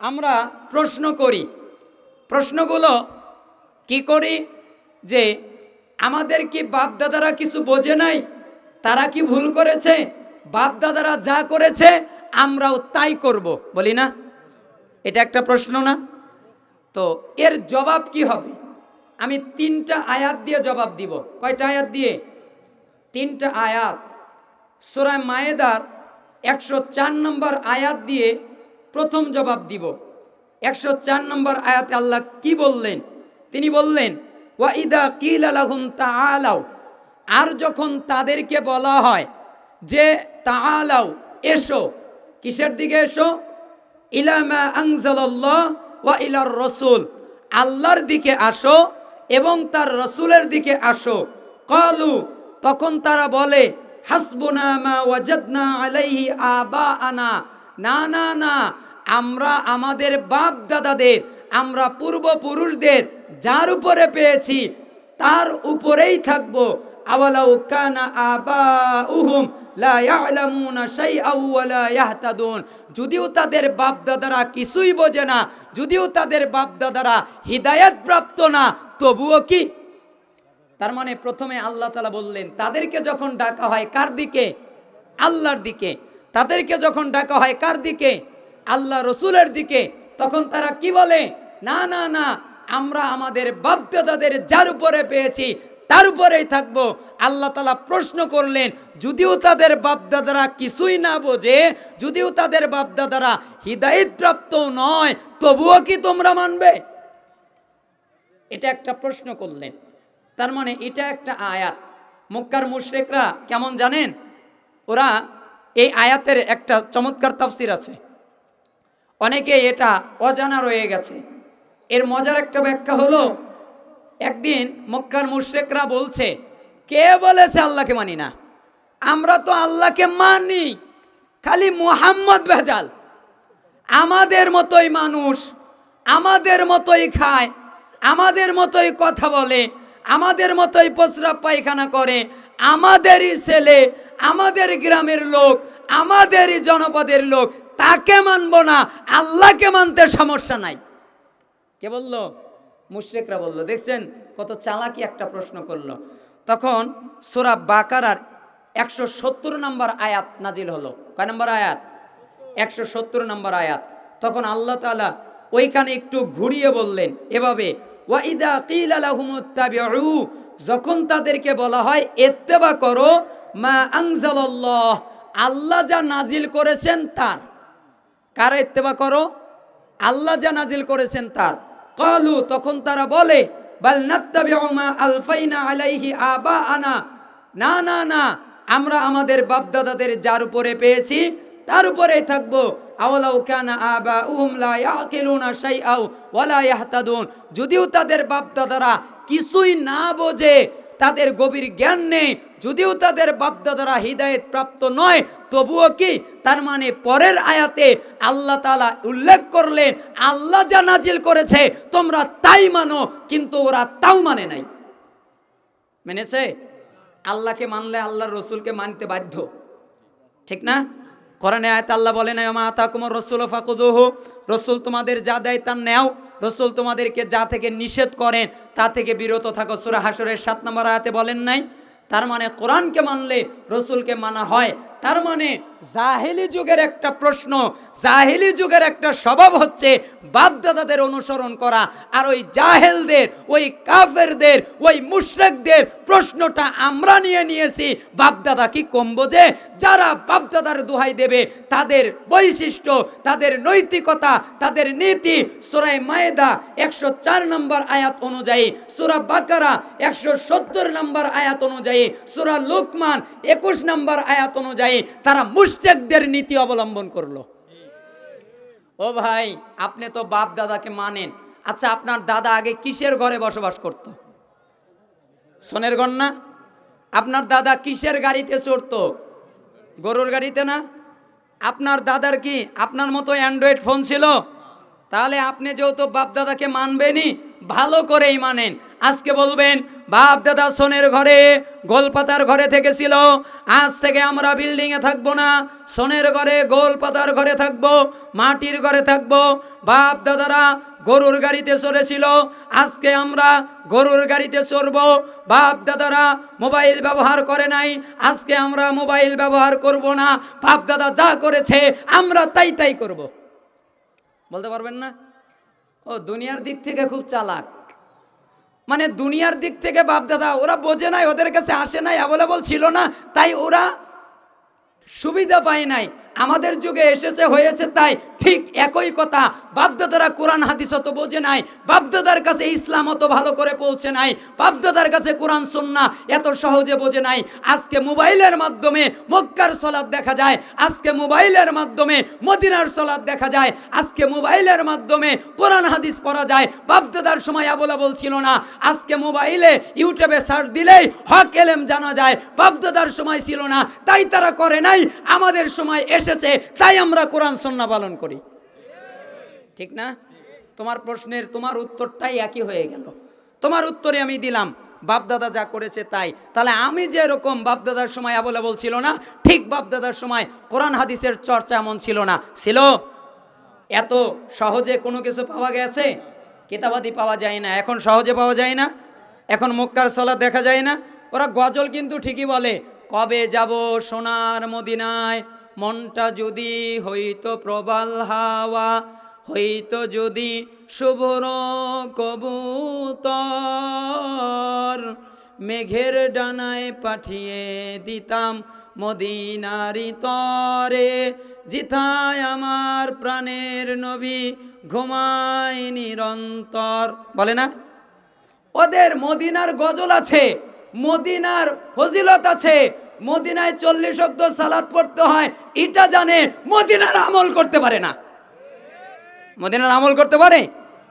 আমরা প্রশ্ন করি। প্রশ্নগুলো কি করি? যে আমাদের কি বাপ দাদারা কিছু বোঝে নাই? তারা কি ভুল করেছে? বাপ দাদারা যা করেছে, আমরাও তাই করব। বলি না? এটা একটা প্রশ্ন না? তো এর জবাব কি হবে? আমি তিনটা আয়াত দিয়ে জবাব দিব। কয়টা আয়াত দিয়ে? তিনটা আয়াত। সোরায় মায়েদার একশো চার নম্বর আয়াত দিয়ে প্রথম জবাব দিব। একশো চার নম্বর আয়াতে আল্লাহ কি বললেন? তিনি বললেন ওয়াইদা কিল আলাহুম তাআলাও আর যখন তাদেরকে বলা হয় যে তাআলাও এসো। কিসের দিকে এসো? ইলামা আনজালাল্লাহ ওয়া ইলার রসুল। আল্লাহর দিকে আসো এবং তার রসুলের দিকে আসো। কলু, তখন তারা বলে, হাসবুনা মা ওয়াজাদনা আলাইহি আবা আনা না না না আমরা আমাদের বাপ দাদাদের আমরা পূর্বপুরুষদের যার উপরে পেয়েছি, তার উপরেই থাকব। আওয়ালাউ কানা আবা উহুম যদিও তাদের বাপ দাদারা কিছুই বোঝে না, যদিও তাদের বাপ দাদারা হিদায়াত প্রাপ্ত না, তবুও কি? তার মানে প্রথমে আল্লাহ তালা বললেন, তাদেরকে যখন ডাকা হয় কার দিকে? আল্লাহর দিকে। তাদেরকে যখন ডাকা হয় কার দিকে? আল্লাহ রসুলের দিকে, তখন তারা কি বলে? না না না, আমরা আমাদের বাপদাদাদের যার উপরে পেয়েছি, তার উপরেই থাকব। আল্লাহ তালা প্রশ্ন করলেন, যদিও তাদের বাপদাদারা কিছুই না বোঝে, যদিও তাদের বাপদাদারা প্রাপ্ত নয়, তবুও কি তোমরা মানবে? এটা একটা প্রশ্ন করলেন। তার মানে এটা একটা আয়াত। মক্কার মুশরেকরা কেমন জানেন? ওরা এই আয়াতের একটা চমৎকার তাফসির আছে। অনেকে এটা অজানা রয়ে গেছে। এর মজার একটা ব্যাখ্যা হলো, একদিন মক্কার মুশরেকরা বলছে, কে বলেছে আল্লাহকে মানি না? আমরা তো আল্লাহকে মানি, খালি মুহাম্মদ ভেজাল। আমাদের মতোই মানুষ, আমাদের মতোই খায়, আমাদের মতোই কথা বলে, আমাদের মতোই প্রস্রাব পায়খানা করে, আমাদেরই ছেলে, আমাদের গ্রামের লোক, আমাদেরই জনপদের লোক তাকে মানব না, আল্লাহকে মানতে সমস্যা নাই। কে বলল? মুশ্রেকরা বলল। দেখছেন কত চালাকি একটা প্রশ্ন করল। তখন সোরা বাকারার একশো সত্তর নম্বর আয়াত নাজিল হলো। কয় নম্বর আয়াত? একশো সত্তর নম্বর আয়াত। তখন আল্লাহ তালা ওইখানে একটু ঘুরিয়ে বললেন, এভাবে ওয়াইদা কিল আলাহুমুত্তাবিউ যখন তাদেরকে বলা হয় এত্তেবা করো মা আনজালাল্লাহ আল্লাহ যা নাজিল করেছেন তার। কারা ইত্তেবা করো? আল্লাহ যা নাজিল করেছেন তার। কালু, তখন তারা বলে, বাল আলফাইনা আলাইহি না না না, আমরা আমাদের বাপদাদাদের যার উপরে পেয়েছি, তার উপরেই থাকব। যদিও তাদের বাপদাদারা কিছুই না বোঝে, তাদের গভীর জ্ঞান নেই যদিও তাদের বাপদাদারা হৃদায়ত প্রাপ্ত নয়, তবুও কি? তার মানে পরের আয়াতে আল্লাহ তালা উল্লেখ করলেন, আল্লাহ যা নাজিল করেছে, তোমরা তাই মানো, কিন্তু ওরা তাও মানে নাই। মেনেছে? আল্লাহকে মানলে আল্লাহর রসুলকে মানতে বাধ্য। ঠিক না? কোরআনে আয়াত আল্লাহ বলে না মা আতা কুমার রসুল ফাকুদুহু রসুল তোমাদের যা দেয় তা নেও। রসুল তোমাদেরকে যা থেকে নিষেধ করেন, তা থেকে বিরত থাকো। সুরা হাসরের সাত নম্বর আয়াতে বলেন নাই তার মানে কোরআনকে মানলে রসুলকে মানা হয়। তার মানে জাহেলি যুগের একটা প্রশ্ন, জাহেলি যুগের একটা স্বভাব হচ্ছে বাপদাদাদের অনুসরণ করা, আর ওই জাহেলদের, ওই কাফেরদের, ওই মুশরেকদের প্রশ্নটা আমরা নিয়ে নিয়েছি, বাপদাদা কি কম বোঝে? যারা বাপদাদার দোহাই দেবে, তাদের বৈশিষ্ট্য, তাদের নৈতিকতা, তাদের নীতি সুরাই মায়েদা একশো চার নম্বর আয়াত অনুযায়ী, সুরা বাকারা একশো সত্তর নম্বর আয়াত অনুযায়ী, সুরা লুকমান একুশ নম্বর আয়াত অনুযায়ী তারা মুশতেকদের নীতি অবলম্বন করল। ও ভাই, আপনি তো বাপ দাদাকে মানেন। আচ্ছা আপনার দাদা আগে কিসের ঘরে বসবাস করত? সোনের ঘর না আপনার দাদা কিসের গাড়িতে চড়তো? গরুর গাড়িতে না? আপনার দাদার কি আপনার মতো অ্যান্ড্রয়েড ফোন ছিল? তাহলে আপনি যেহেতু বাপ দাদাকে মানবেনই, ভালো করেই মানেন। আজকে বলবেন, বাপ দাদা সোনের ঘরে, গোলপাতার ঘরে থেকে ছিল আজ থেকে আমরা বিল্ডিংয়ে থাকব না। সোনের ঘরে, গোলপাতার ঘরে থাকব, মাটির ঘরে থাকব। বাপ দাদারা গরুর গাড়িতে চড়েছিল। আজকে আমরা গরুর গাড়িতে চড়বো। বাপ দাদারা মোবাইল ব্যবহার করে নাই। আজকে আমরা মোবাইল ব্যবহার করব না। বাপ দাদা যা করেছে, আমরা তাই তাই করব। বলতে পারবেন না? ও, দুনিয়ার দিক থেকে খুব চালাক। মানে দুনিয়ার দিক থেকে বাপ দাদা ওরা বোঝে নাই, ওদের কাছে আসে নাই অ্যাভেলেবল ছিল না, তাই ওরা সুবিধা পায় নাই। আমাদের যুগে এসেছে, হয়েছে তাই ঠিক একই কথা। বাপদাদারা কোরআন হাদিস অত বোঝে নাই, বাপদাদার কাছে ইসলাম অত ভালো করে পৌঁছে নাই, বাপদাদার কাছে কোরআন সন্না এত সহজে বোঝে নাই। আজকে মোবাইলের মাধ্যমে মক্কার সলাদ দেখা যায়, আজকে মোবাইলের মাধ্যমে মদিনার সলাদ দেখা যায়, আজকে মোবাইলের মাধ্যমে কোরআন হাদিস পড়া যায়। বাপদাদার সময় অ্যাভেলেবল ছিল না, আজকে মোবাইলে ইউটিউবে সার্চ দিলেই হক এলেম জানা যায়। বাপদাদার সময় ছিল না, তাই তারা করে নাই, আমাদের সময় এসেছে, তাই আমরা কোরআন, সন্না পালন করি। ঠিক না? তোমার প্রশ্নের, তোমার উত্তরটাই একই হয়ে গেল। তোমার উত্তরে আমি দিলাম, বাপদাদা যা করেছে তাই। তাহলে আমি যে এরকম বাপদাদার সময় অ্যাভেলেবল ছিল না, ঠিক বাপদাদার সময় কোরআন, হাদিসের চর্চা এমন ছিল না। ছিল? এত সহজে কোনো কিছু পাওয়া গেছে? কিতাবাদি পাওয়া যায় না। এখন সহজে পাওয়া যায় না? এখন মক্কার সলা দেখা যায় না? ওরা গজল কিন্তু ঠিকই বলে, কবে যাব সোনার মদিনায়? মনটা যদি হইতো প্রবাল হাওয়া, হইতো যদি শুভর কবুতর, মেঘের ডানায় পাঠিয়ে দিতাম মদিনারি তরে। জিথায় আমার প্রাণের নবী ঘুমায় নিরন্তর। বলে না? ওদের মদিনার গজল আছে, মদিনার ফজিলত আছে মদিনায় চল্লিশ অক্ত সালাদ পড়তে হয়, এটা জানে মদিনার আমল করতে পারে না। মদিনার আমল করতে পারে?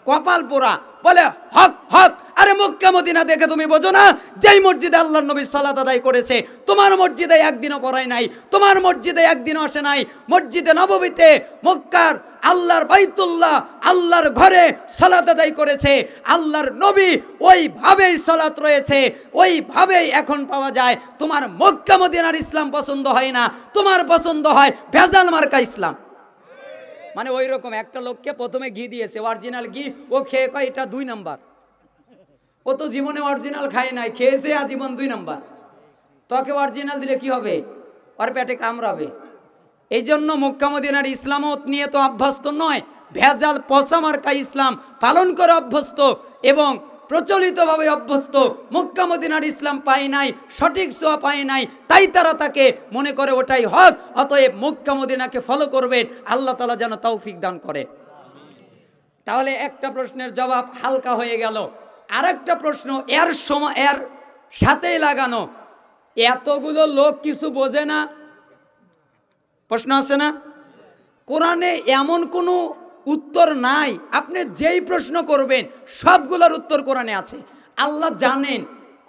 কপাল পোড়া, বলে, হক হক, আরে মক্কা মদিনা দেখে তুমি বোঝো না, যেই মসজিদে আল্লাহ নবী সালাত আদায় করেছে, তোমার মসজিদে একদিনও পড়ায় নাই, তোমার মসজিদে একদিনও আসে নাই, মসজিদে নববীতে মক্কার আল্লাহর বাইতুল্লাহ আল্লাহর ঘরে সালাত আদায় করেছে। আল্লাহর নবী ওইভাবেই সালাত রয়েছে। ওইভাবেই এখন পাওয়া যায়। তোমার মক্কা মদিনার ইসলাম পছন্দ হয় না। তোমার পছন্দ হয় ভেজাল মার্কা ইসলাম। মানে ওই রকম একটা লোককে প্রথমে ঘি দিয়েছে অরিজিনাল ঘি। ও খেয়ে কয়, এটা দুই নাম্বার। ও তো জীবনে অরিজিনাল খায় নাই, খেয়েছে আজীবন দুই নাম্বার। তোকে অরিজিনাল দিলে কি হবে? ওর পেটে কামড়াবে। এই জন্য মক্কামদিনার ইসলামত নিয়ে তো অভ্যস্ত নয়। ভেজাল পচা মার্কা ইসলাম পালন করে অভ্যস্ত এবং প্রচলিতভাবে অভ্যস্ত। মক্কামদিনার ইসলাম পায় নাই, সঠিক সোয়া পায় নাই, তাই তারা তাকে মনে করে ওটাই হক, অতএব মক্কামদিনাকে ফলো করবেন। আল্লাহ তালা যেন তৌফিক দান করে। তাহলে একটা প্রশ্নের জবাব হালকা হয়ে গেল। আরেকটা প্রশ্ন, এর সময়, এর সাথেই লাগানো। এতগুলো লোক কিছু বোঝে না প্রশ্ন আছে না? কোরআনে এমন কোনো উত্তর নাই। আপনি যেই প্রশ্ন করবেন, সবগুলোর উত্তর কোরআনে আছে। আল্লাহ জানেন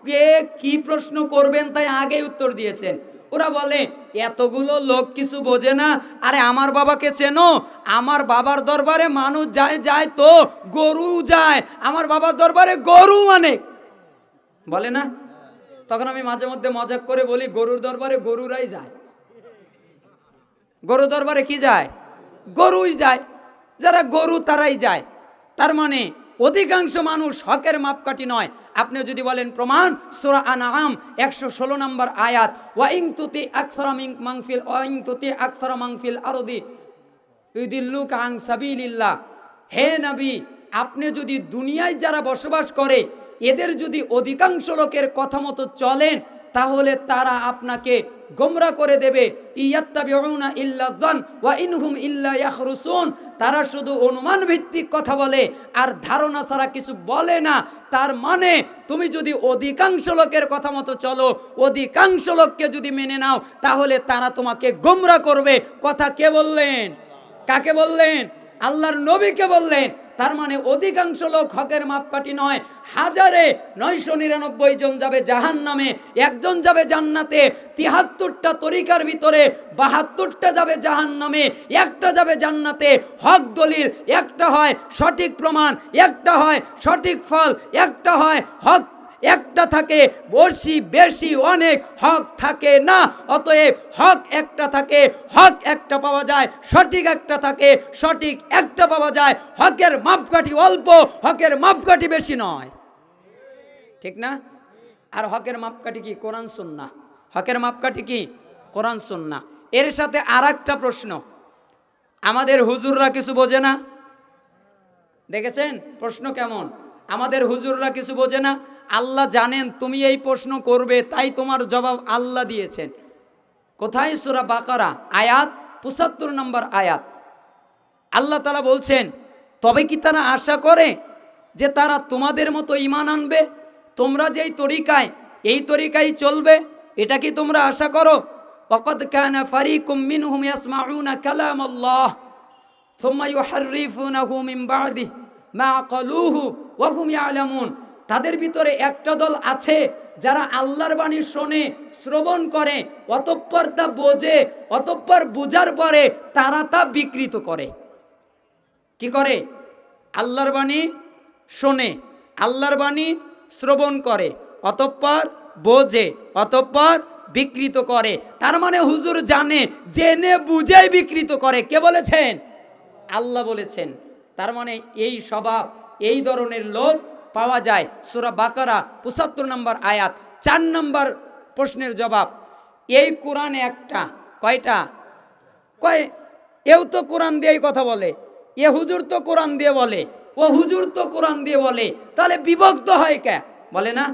কে কি প্রশ্ন করবেন, তাই আগেই উত্তর দিয়েছেন। ওরা বলে, এতগুলো লোক কিছু বোঝে না। আরে, আমার বাবাকে চেনো। আমার বাবার দরবারে মানুষ যায় যায় তো গরু যায়। আমার বাবার দরবারে গরু মানে বলে না? তখন আমি মাঝে মধ্যে মজাক করে বলি, গরুর দরবারে গরুরাই যায়। গরু দরবারে কি যায়? গরুই যায়। যারা গরু, তারাই যায়। তার মানে অধিকাংশ মানুষ হকের মাপকাঠি নয়। আপনি যদি বলেন প্রমাণ, সুরা আনাম একশো ষোলো নম্বর আয়াত ওয়াইং তুতি আকসরা মাংফিল ওয়াইং তুতি আকসরা মাংফিল আরদি ইউদিল্লুক আং সাবিলিল্লাহ। হে নবী, আপনি যদি দুনিয়ায় যারা বসবাস করে, এদের যদি অধিকাংশ লোকের কথা মতো চলেন তাহলে তারা আপনাকে গোমরা করে দেবে। ওয়া ইনহুম ইল্লা ইয়াখরুসুন। তারা শুধু অনুমান ভিত্তিক কথা বলে, আর ধারণা ছাড়া কিছু বলে না। তার মানে তুমি যদি অধিকাংশ লোকের কথা মতো চলো, অধিকাংশ লোককে যদি মেনে নাও, তাহলে তারা তোমাকে গোমরা করবে। কথা কে বললেন? কাকে বললেন? আল্লাহর নবীকে বললেন। তার মানে অধিকাংশ লোক হকের মাপকাঠি নয়। হাজারে নয়শো নিরানব্বই জন যাবে জাহান নামে একজন যাবে জান্নাতে, তিহাত্তরটা তরিকার ভিতরে বাহাত্তরটা যাবে জাহান নামে একটা যাবে জান্নাতে। হক দলিল, একটা হয় সঠিক প্রমাণ, একটা হয় সঠিক ফল, একটা হয় হক একটা থাকে বেশি বেশি, অনেক, হক থাকে না, অতএব হক একটা থাকে, হক একটা পাওয়া যায়, সঠিক একটা থাকে, সঠিক একটা পাওয়া যায়, হকের মাপকাঠি অল্প, হকের মাপকাঠি বেশি নয়। ঠিক না? আর হকের মাপকাঠি কি? কোরআন, সুন্না। হকের মাপকাঠি কি? কোরআন, সুন্না। এর সাথে আর প্রশ্ন। আমাদের হুজুররা কিছু বোঝে না? দেখেছেন? প্রশ্ন কেমন? আমাদের হুজুররা কিছু বোঝে না আল্লাহ জানেন তুমি এই প্রশ্ন করবে তাই তোমার জবাব আল্লাহ দিয়েছেন কোথায় সুরা বাকারা আয়াত পঁচাত্তর নম্বর আয়াত আল্লাহ তালা বলছেন তবে কি তারা আশা করে যে তারা তোমাদের মতো ইমান আনবে তোমরা যেই তরিকায় এই তরিকায় চলবে এটা কি তোমরা আশা করো وقد كان فريق منهم يسمعون كلام الله ثم يحرفونه من بعده কলুহু আলামুন তাদের ভিতরে একটা দল আছে যারা আল্লাহর বাণী শোনে, শ্রবণ করে, অতঃপর তা বোঝে, অতঃপর বুঝার পরে তারা তা বিকৃত করে। কি করে? আল্লাহর বাণী শোনে, আল্লাহর বাণী শ্রবণ করে, অতঃপর বোঝে, অতঃপর বিকৃত করে। তার মানে হুজুর জানে, জেনে বুঝে বিকৃত করে। কে বলেছেন? আল্লাহ বলেছেন। তার মানে এই স্বভাব, এই ধরনের লোক পাওয়া যায়। সুরা বাকারা, পঁচাত্তর নম্বর আয়াত, চার নম্বর প্রশ্নের জবাব, এই কোরআনে একটা, কয়টা? কয়, এও তো কোরআন দিয়েই কথা বলে, এ হুজুর তো কোরআন দিয়ে বলে, ও হুজুর তো কোরআন দিয়ে বলে, তাহলে বিভক্ত হয় কে? বলে না?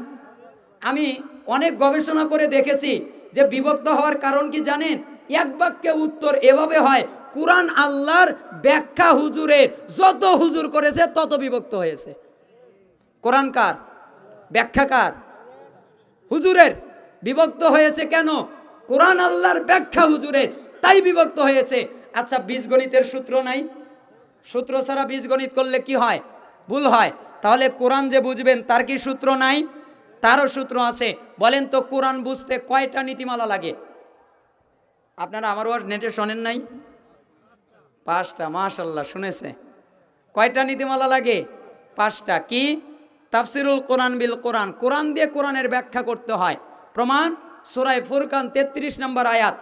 আমি অনেক গবেষণা করে দেখেছি যে বিভক্ত হওয়ার কারণ কি জানেন? এক বাক্যে উত্তর এভাবে হয় কোরআন আল্লাহর ব্যাখ্যা হুজুরের, যত হুজুর করেছে তত বিভক্ত হয়েছে। কোরআন কার? ব্যাখ্যা কার? হুজুরের বিভক্ত হয়েছে কেন? কোরআন আল্লাহর ব্যাখ্যা হুজুরের, তাই বিভক্ত হয়েছে। আচ্ছা বীজগণিতের সূত্র নাই। সূত্র ছাড়া বীজগণিত করলে কি হয়? ভুল হয়। তাহলে কোরআন যে বুঝবেন, তার কি সূত্র নাই? তারও সূত্র আছে। বলেন তো, কোরআন বুঝতে কয়টা নীতিমালা লাগে? আপনারা আমার ওয়াজ নেটে শোনেন নাই? পাঁচটা মাশাল্লাহ শুনেছে। কয়টা নীতিমালা লাগে? পাঁচটা। কি? তাফসিরুল কোরআন বিল কোরআন। কোরআন দিয়ে কোরআনের ব্যাখ্যা করতে হয়। প্রমাণ? সুরাই ফুরকান তেত্রিশ নম্বর আয়াত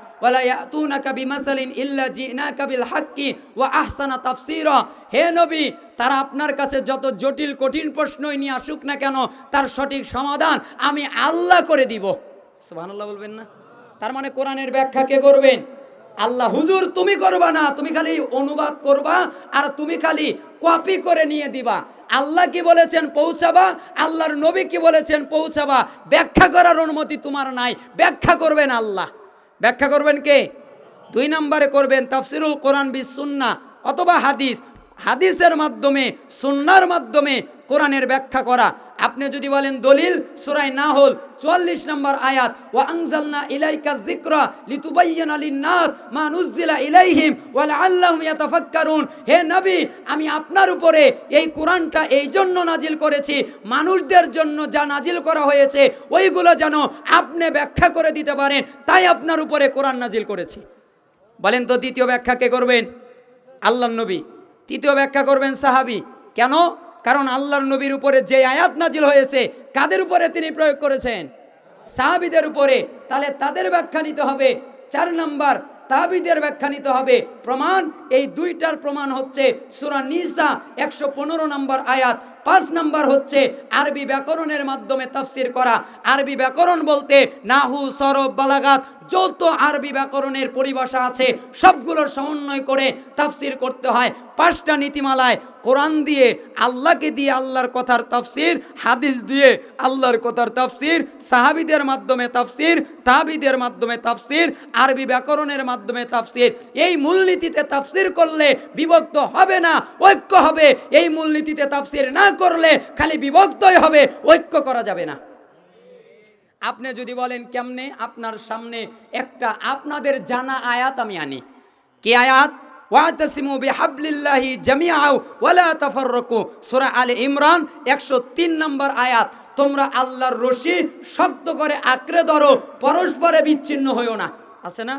হে নবী, তারা আপনার কাছে যত জটিল, কঠিন প্রশ্নই নিয়ে আসুক না কেন, তার সঠিক সমাধান আমি আল্লাহ করে দিব। বলবেন না? তার মানে কোরআনের ব্যাখ্যা কে করবেন? আল্লাহ, হুজুর, তুমি করবা না, তুমি খালি অনুবাদ করবা আর তুমি খালি কপি করে নিয়ে দিবা। আল্লাহ কি বলেছেন, পৌঁছাবা? আল্লাহর নবী কি বলেছেন, পৌঁছাবা। ব্যাখ্যা করার অনুমতি তোমার নাই। ব্যাখ্যা করবেন আল্লাহ। ব্যাখ্যা করবেন কে? দুই নম্বরে করবেন, তাফসিরুল কোরআন বি সুন্না অথবা হাদিস। হাদিসের মাধ্যমে, সুন্নার মাধ্যমে কোরআনের ব্যাখ্যা করা। আপনি যদি বলেন দলিল সুরাই না হল চুয়াল্লিশ নম্বর আয়াত, ওয়া আনজালনা ইলাইকা যিকরা লিতুবাইয়িনা লিন-নাস মা নুজ্জিলা ইলাইহিম ওয়া লাআল্লাহুম ইয়াতাফাক্কারুন। হে নবী, আমি আপনার উপরে এই কোরআনটা এই জন্য নাজিল করেছি, মানুষদের জন্য যা নাজিল করা হয়েছে, ওইগুলো যেন আপনি ব্যাখ্যা করে দিতে পারেন, তাই আপনার উপরে কোরআন নাজিল করেছি। বলেন তো দ্বিতীয় ব্যাখ্যা কে করবেন? আল্লাহ নবী। তৃতীয় ব্যাখ্যা করবেন সাহাবি। কেন? কারণ আল্লাহর নবীর উপরে যে আয়াত নাজিল হয়েছে, কাদের উপরে তিনি প্রয়োগ করেছেন? সাহাবিদের উপরে। তাহলে তাদের ব্যাখ্যা নিতে হবে। চার নাম্বার, তাহাবিদের ব্যাখ্যা নিতে হবে। প্রমাণ, এই দুইটার প্রমাণ হচ্ছে সুরা নিসা একশো পনেরো নম্বর আয়াত। পাঁচ নম্বর হচ্ছে আরবি ব্যাকরণের মাধ্যমে তাফসির করা। আরবি ব্যাকরণ বলতে নাহু, সরব, বালাগাত যত আরবি ব্যাকরণের পরিভাষা আছে, সবগুলোর সমন্বয় করে তাফসির করতে হয়। পাঁচটা নীতিমালায় কোরআন দিয়ে, আল্লাহকে দিয়ে আল্লাহর কথার তাফসির, হাদিস দিয়ে আল্লাহর কথার তাফসির, সাহাবিদের মাধ্যমে তাফসির তাহাবিদের মাধ্যমে তাফসির, আরবি ব্যাকরণের মাধ্যমে তাফসির। এই মূলনীতিতে তাফসির করলে বিভক্ত হবে না, ঐক্য হবে। এই মূলনীতিতে তাফসির না করলে খালি বিভক্তই হবে, ঐক্য করা যাবে না। আপনি যদি বলেন, কেমনে? আপনার সামনে একটা আপনাদের জানা আয়াত আমি আনি। কি আয়াত? ওয়ালা ইমরান 103 নম্বর আয়াত। তোমরা আল্লাহর রশি শক্ত করে আঁকড়ে ধরো, পরস্পরে বিচ্ছিন্ন না। না?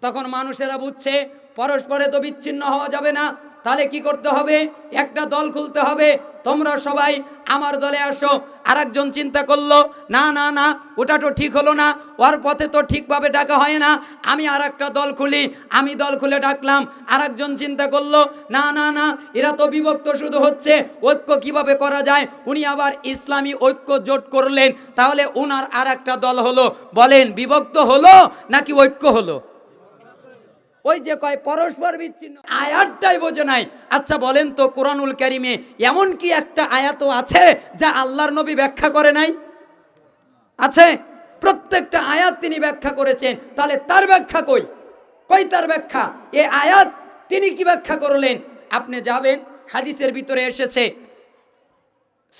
তখন মানুষেরা বুঝছে, পরস্পরে তো বিচ্ছিন্ন হওয়া যাবে না। তাহলে কি করতে হবে? একটা দল খুলতে হবে। তোমরা সবাই আমার দলে আসো, আরেকজন চিন্তা করল, না না না, ওটা তো ঠিক হলো না, ওর পথে তো ঠিকভাবে ডাকা হয় না, আমি আর একটা দল খুলি, আমি দল খুলে ডাকলাম, আরেকজন চিন্তা করল, না না না, এরা তো বিভক্ত শুধু হচ্ছে, ঐক্য কীভাবে করা যায়? উনি আবার ইসলামী ঐক্য জোট করলেন, তাহলে ওনার আর একটা দল হলো, বলেন বিভক্ত হলো নাকি ঐক্য হলো? ওই যে কয়, পরস্পর বিচ্ছিন্ন। আয়াতটাই বোঝে নাই। আচ্ছা বলেন তো কোরআনুল কারিমে এমন কি একটা আয়াত আছে যা আল্লাহর নবী ব্যাখ্যা করে নাই? আছে? প্রত্যেকটা আয়াত তিনি ব্যাখ্যা করেছেন। তাহলে তার ব্যাখ্যা কই? কই তার ব্যাখ্যা? এ আয়াত তিনি কি ব্যাখ্যা করলেন? আপনি যাবেন, হাদিসের ভিতরে এসেছে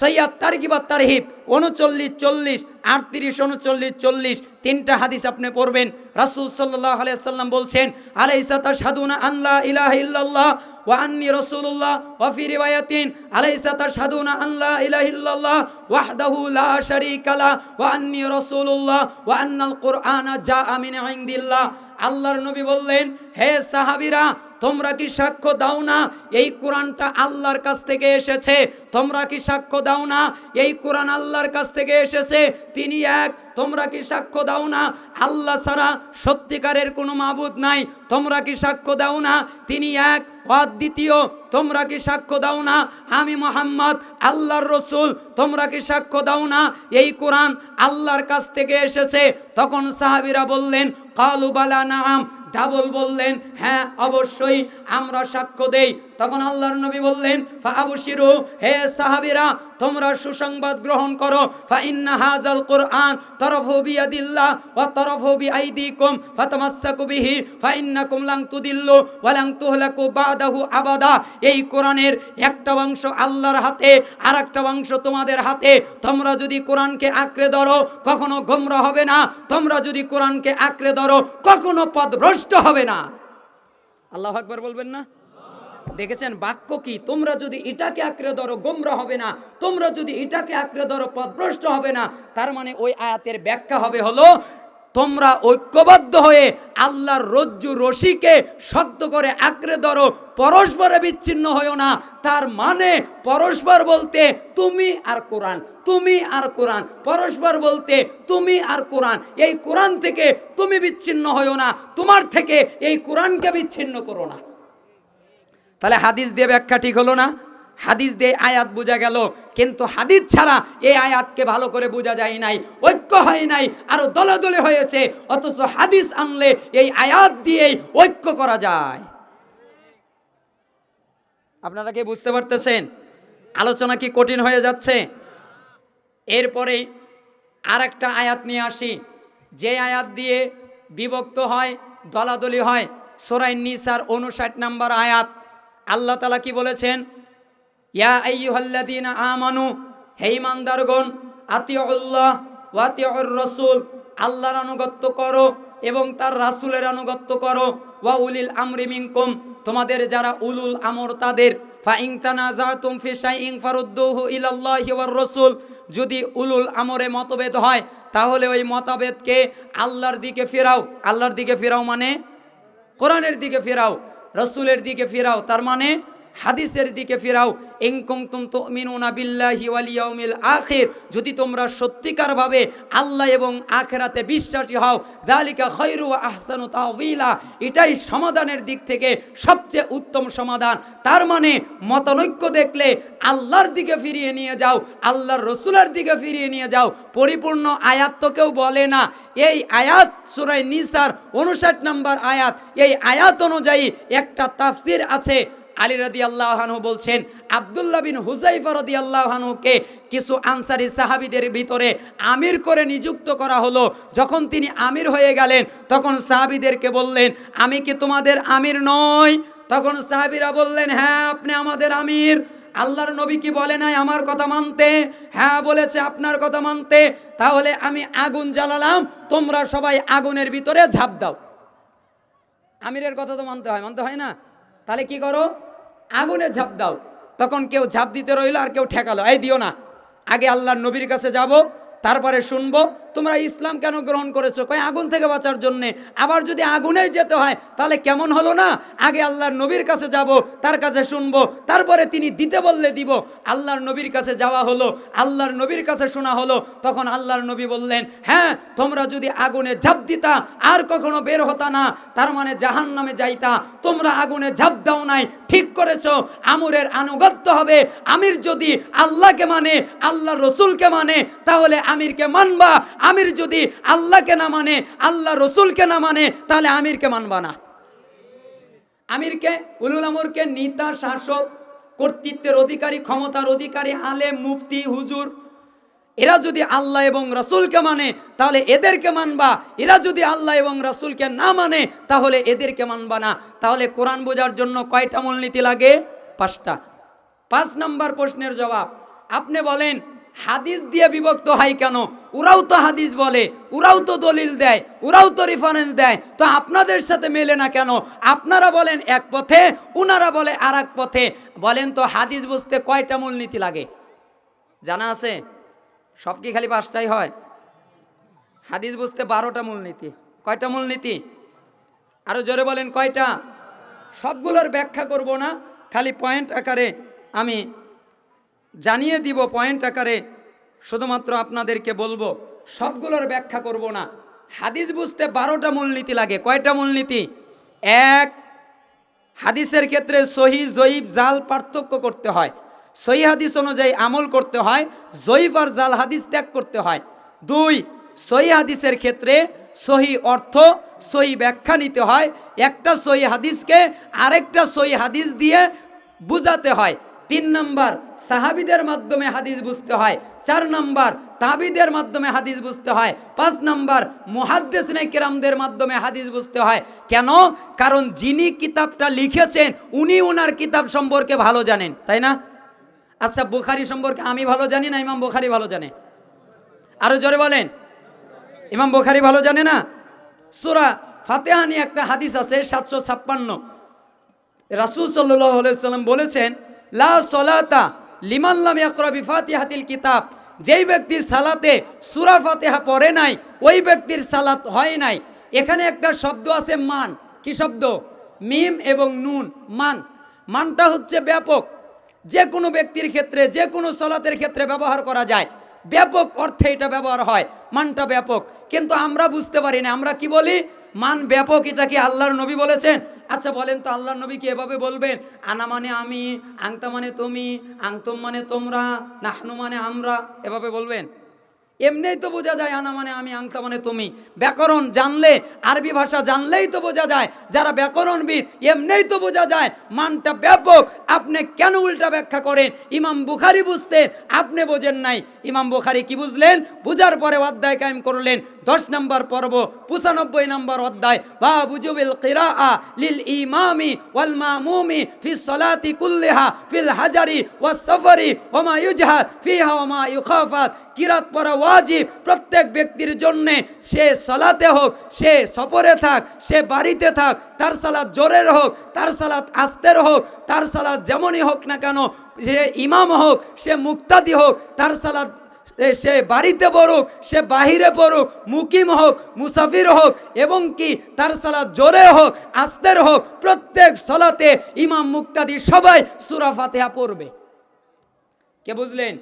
সৈয়াদ তারকিবাদ তারহিব, উনচল্লিশ চল্লিশ, আটত্রিশ, উনচল্লিশ চল্লিশ, তিনটা হাদিস আপনি পড়বেন। রাসুল সাল্লাহ আলাইসাল্লাম বলছেন আলাইসাতা সাদুনা আল্লাহ ইলাহ ইল্লাল্লাহ ওয়া আন্নি রাসূলুল্লাহ ওয়া ফি রিওয়ায়াতিন আলাইসাতা সাদুনা আল্লাহ ইলাহ ইল্লাল্লাহ ওয়াহদাহু লা শারীকা লা ওয়া আন্নি রাসূলুল্লাহ ওয়া আন্নাল কুরআনা জাআ মিন ইনদিল্লাহ। আল্লাহর নবী বললেন, হে সাহাবীরা তোমরা কি সাক্ষ্য দাও না? এই কোরআনটা আল্লাহর কাছ থেকে এসেছে। তোমরা কি সাক্ষ্য দাও না? এই কোরআন আল্লাহর কাছ থেকে এসেছে। তিনি এক, তোমরা কি সাক্ষ্য দাও না? আল্লাহ ছাড়া সত্যিকারের কোনো মাবুদ নাই। তোমরা কি সাক্ষ্য দাও না? তিনি এক। অদ্বিতীয় তোমরা কি সাক্ষ্য দাও না? আমি মোহাম্মদ, আল্লাহর রসুল, তোমরা কি সাক্ষ্য দাও না? এই কোরআন আল্লাহর কাছ থেকে এসেছে। তখন সাহাবিরা বললেন কালুবালা নাম ডাবল বললেন হ্যাঁ অবশ্যই আমরা সাক্ষ্য দেই। তখন আল্লাহর নবী বললেন ফা আবশিরু হে সাহাবীরা, তোমরা সুসংবাদ গ্রহণ করো। ফা ইন্না কুরআন তরফু বিয়াদিল্লাহ ওয়া তরফু বিআইদিকুম ফাতামাসসাকু বিহি ফা ইন্নাকুম লান তুদিল্লু ওয়া লান তুহলাকু বাদাহু আবাদা। এই কোরআনের একটা অংশ আল্লাহর হাতে আর একটা অংশ তোমাদের হাতে। তোমরা যদি কোরআনকে আঁকড়ে ধরো, কখনো গোমরা হবে না। তোমরা যদি কোরআনকে আঁকড়ে ধরো, কখনো পথভ্রষ্ট হবে না। আল্লাহ আকবার বলবেন না? দেখেছেন বাক্য কি? তোমরা যদি এটাকে আঁকড়ে ধরো, গোমরা হবে না। তোমরা যদি এটাকে আঁকড়ে ধরো পথভ্রষ্ট হবে না। তার মানে ওই আয়াতের ব্যাখ্যা হবে হলো, তোমরা ঐক্যবদ্ধ হয়ে আল্লাহর রজ্জু রশিকে শক্ত করে আঁকড়ে ধরো, পরস্পরে বিচ্ছিন্ন হয়েও না। তার মানে পরস্পর বলতে তুমি আর কোরআন, তুমি আর কোরআন, পরস্পর বলতে তুমি আর কোরআন। এই কোরআন থেকে তুমি বিচ্ছিন্ন হয়েও না, তোমার থেকে এই কোরআনকে বিচ্ছিন্ন করো না। তাহলে হাদিস দিয়ে ব্যাখ্যা ঠিক হলো না? হাদিস দিয়ে আয়াত বোঝা গেল। কিন্তু হাদিস ছাড়া এই আয়াতকে ভালো করে বোঝা যায় নাই, ঐক্য হয় নাই, আরও দলে হয়েছে। অথচ হাদিস আনলে এই আয়াত দিয়েই ঐক্য করা যায়। আপনারা কি বুঝতে পারতেছেন? আলোচনা কি কঠিন হয়ে যাচ্ছে? এরপরে আর একটা আয়াত নিয়ে আসি। যে আয়াত দিয়ে বিভক্ত হয়, দলাদলি হয় সোরাই নিসার উনষাট নাম্বার আয়াত। আল্লাহ তালা কি বলেছেন? ইয়া আইয়ুহাল্লাযীনা আমানু, হে ঈমানদারগণ আতিউল্লাহ ওয়া আতিউর রাসূল, আল্লাহর আনুগত্য করো এবং তার রাসূলের আনুগত্য করো। ওয়া উলিল আমরি মিনকুম, তোমাদের যারা উলুল আমর তাদের। ফা ইন তানাজাতুম ফি শাইইন ফারুদ্দুহু ইলাল্লাহি ওয়ার রাসূল, যদি উলুল আমরে মতভেদ হয়, তাহলে ওই মতভেদকে আল্লাহর দিকে ফেরাও। আল্লাহর দিকে ফেরাও মানে কোরআনের দিকে ফেরাও। রসুলের দিকে ফেরাও তার মানে হাদিসের দিকে ফেরাও ইনকুম তুম তো মিনুনা বিল্লাহি ওয়াল ইয়াউমিল আখির যদি তোমরা সত্যিকারভাবে আল্লাহ এবং আখেরাতে বিশ্বাসী হও, যালিকা খৈরু আহসানু তাওয়িলা এটাই সমাধানের দিক থেকে সবচেয়ে উত্তম সমাধান। তার মানে মতানৈক্য দেখলে আল্লাহর দিকে ফিরিয়ে নিয়ে যাও, আল্লাহর রসুলের দিকে ফিরিয়ে নিয়ে যাও। পরিপূর্ণ আয়াত তো কেউ বলে না। এই আয়াত সুরাই নিসার উনষাট নম্বর আয়াত, এই আয়াত অনুযায়ী একটা তাফসির আছে আলী রদি আল্লাহানু বলছেন, আবদুল্লাহ বিন হুজাইফা রদি আল্লাহানুকে কিছু আনসারি সাহাবিদের ভিতরে আমির করে নিযুক্ত করা হলো। যখন তিনি আমির হয়ে গেলেন, তখন সাহাবিদেরকে বললেন, আমি কি তোমাদের আমির নই? তখন সাহাবিরা বললেন হ্যাঁ আপনি আমাদের আমির। আল্লাহর নবী কি বলে নাই আমার কথা মানতে? হ্যাঁ বলেছে, আপনার কথা মানতে। তাহলে আমি আগুন জ্বালালাম, তোমরা সবাই আগুনের ভিতরে ঝাঁপ দাও। আমিরের কথা তো মানতে হয় মানতে হয় না? তাহলে কি করো? আগুনে ঝাঁপ দাও। তখন কেউ ঝাঁপ দিতে রইল আর কেউ ঠেকালো। এই দিও না। আগে আল্লাহর নবীর কাছে যাব, তারপরে শুনব তোমরা ইসলাম কেন গ্রহণ করেছ? কয়, আগুন থেকে বাঁচার জন্যে। আবার যদি আগুনেই যেতে হয়, তাহলে কেমন হলো না? আগে আল্লাহর নবীর কাছে যাব, তার কাছে শুনব, তারপরে তিনি দিতে বললে দিব। আল্লাহর নবীর কাছে যাওয়া হলো, আল্লাহর নবীর কাছে শোনা হলো। তখন আল্লাহর নবী বললেন হ্যাঁ তোমরা যদি আগুনে ঝাঁপ দিতা, আর কখনো বের হতা না। তার মানে জাহান নামে যাইতা। তোমরা আগুনে ঝাঁপ দাও নাই, ঠিক করেছ। আমরের আনুগত্য হবে। আমির যদি আল্লাহকে মানে আল্লাহ রসুলকে মানে তাহলে আমিরকে মানবা। আমির যদি আল্লাহকে না মানে আল্লাহ রসুলকে না মানে তাহলে আমিরকে মানবা না। আমিরকে, উলুল আমরকে নেতা, শাসক, কর্তৃত্বের অধিকারী, ক্ষমতার অধিকারী, আলেম, মুফতি, হুজুর, এরা যদি আল্লাহ এবং রসুলকে মানে তাহলে এদেরকে মানবা। এরা যদি আল্লাহ এবং রসুলকে না মানে তাহলে এদেরকে মানবা না। তাহলে কোরআন বোঝার জন্য কয়টা মূলনীতি লাগে? পাঁচটা। পাঁচ নাম্বার প্রশ্নের জবাব। আপনি বলেন হাদিস দিয়ে বিভক্ত হয় কেন? ওরাও তো হাদিস বলে, ওরাও তো দলিল দেয়, ওরাও তো রেফারেন্স দেয়, তো আপনাদের সাথে মেলে না কেন? আপনারা বলেন এক পথে, উনারা বলে আর পথে। বলেন তো হাদিস বুঝতে কয়টা মূলনীতি লাগে? জানা আছে? সব কি খালি পাঁচটাই হয়? হাদিস বুঝতে বারোটা মূলনীতি। কয়টা মূলনীতি? আরও জোরে বলেন কয়টা? সবগুলোর ব্যাখ্যা করব না, খালি পয়েন্ট আকারে আমি জানিয়ে দিব পয়েন্ট আকারে। শুধুমাত্র আপনাদেরকে বলব, সবগুলোর ব্যাখ্যা করব না। হাদিস বুঝতে বারোটা মূলনীতি লাগে। কয়টা মূলনীতি? এক, হাদিসের ক্ষেত্রে সহি জয়ীব জাল পার্থক্য করতে হয়। সহি হাদিস অনুযায়ী আমল করতে হয় জয়ীব আর জাল হাদিস ত্যাগ করতে হয়। দুই, সহি হাদিসের ক্ষেত্রে সহি অর্থ, সহি ব্যাখ্যা নিতে হয়। একটা সহি হাদিসকে আরেকটা সহি হাদিস দিয়ে বুঝাতে হয়। তিন নম্বর, সাহাবিদের মাধ্যমে হাদিস বুঝতে হয়। চার নম্বর, তাবিদের মাধ্যমে হাদিস বুঝতে হয়। পাঁচ নম্বর, মুহাদ্দেস কেরামদের মাধ্যমে হাদিস বুঝতে হয়। কেন? কারণ যিনি কিতাবটা লিখেছেন, উনি উনার কিতাব সম্পর্কে ভালো জানেন, তাই না? আচ্ছা বুখারি সম্পর্কে আমি ভালো জানি না, ইমাম বুখারি ভালো জানে? আরও জোরে বলেন। ইমাম বুখারি ভালো জানে না? সুরা ফাতেহানি একটা হাদিস আছে, সাতশো ছাপ্পান্ন। রাসুল সাল্লাহ সাল্লাম বলেছেন লা সলাতা লিমাল্লাম ইয়াকরা ফাতিহাতিল কিতাব। যেই ব্যক্তির সালাতে সুরা ফাতেহা পড়ে নাই, ওই ব্যক্তির সালাত হয় নাই। এখানে একটা শব্দ আছে মান। কি শব্দ? মিম এবং নুন। মান। মানটা হচ্ছে ব্যাপক। যে কোনো ব্যক্তির ক্ষেত্রে যে কোনো সলাতের ক্ষেত্রে ব্যবহার করা যায়। ব্যাপক অর্থে এটা ব্যবহার হয়, মানটা ব্যাপক। কিন্তু আমরা বুঝতে পারি না, আমরা কি বলি? মান ব্যাপক, এটা কি আল্লাহর নবী বলেছেন? আচ্ছা বলেন তো, আল্লাহর নবী কি এভাবে বলবেন? আনা মানে আমি আংতা মানে তুমি আংতম মানে তোমরা, নাহনু মানে আমরা, এভাবে বলবেন? এমনিই তো বোঝা যায়, আনা মানে আমি আংতা মানে তুমি। ব্যাকরণ জানলে, আরবি ভাষা জানলেই তো বোঝা যায়। যারা ব্যাকরণবিদ, এমনিই তো বোঝা যায়, মানটা ব্যাপক। আপনি কেন উল্টা ব্যাখ্যা করেন? ইমাম বুখারি বুঝতেন আপনি বোঝেন নাই। ইমাম বুখারি কি বুঝলেন? বুঝার পরে অধ্যায় কায়েম করলেন। দশ নম্বর পর্ব, পঁচানব্বই নম্বর অধ্যায়। বা বুজুবিল কিরা লিল ইমামি ওয়াল মামুমি ফি সলাতি কুল্লিহা ফিল হাজারি ওয়াস সফরি ওমা ইউজহার ফিহা ওমা ইউখাফাত। কিরাত পড়া ওয়াজিব। প্রত্যেক ব্যক্তির জন্য সে সালাতে হোক, সে সফরে থাক, সে বাড়িতে থাক, তার সালাত জোরের হোক, তার সালাত আস্তের হোক, তার সালাত যেমনই হোক না কেন, সে ইমাম হোক, সে মুক্তাদি হোক, তার সালাত সে বাড়িতে পড়ুক, সে বাহিরে পড়ুক, মুকিম হোক, মুসাফির হোক, এবং কি তার সালাত জোরে হোক, আস্তের হোক, প্রত্যেক সলাতে ইমাম মুক্তাদি সবাই সুরা ফাতেহা পড়বে। কে বুঝলেন?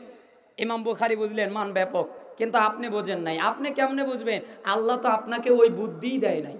ইমাম বুখারি বুঝলেন, মান ব্যাপক। কিন্তু আপনি বোঝেন নাই। আপনি কেমনে বুঝবেন? আল্লাহ তো আপনাকে ওই বুদ্ধিই দেয় নাই।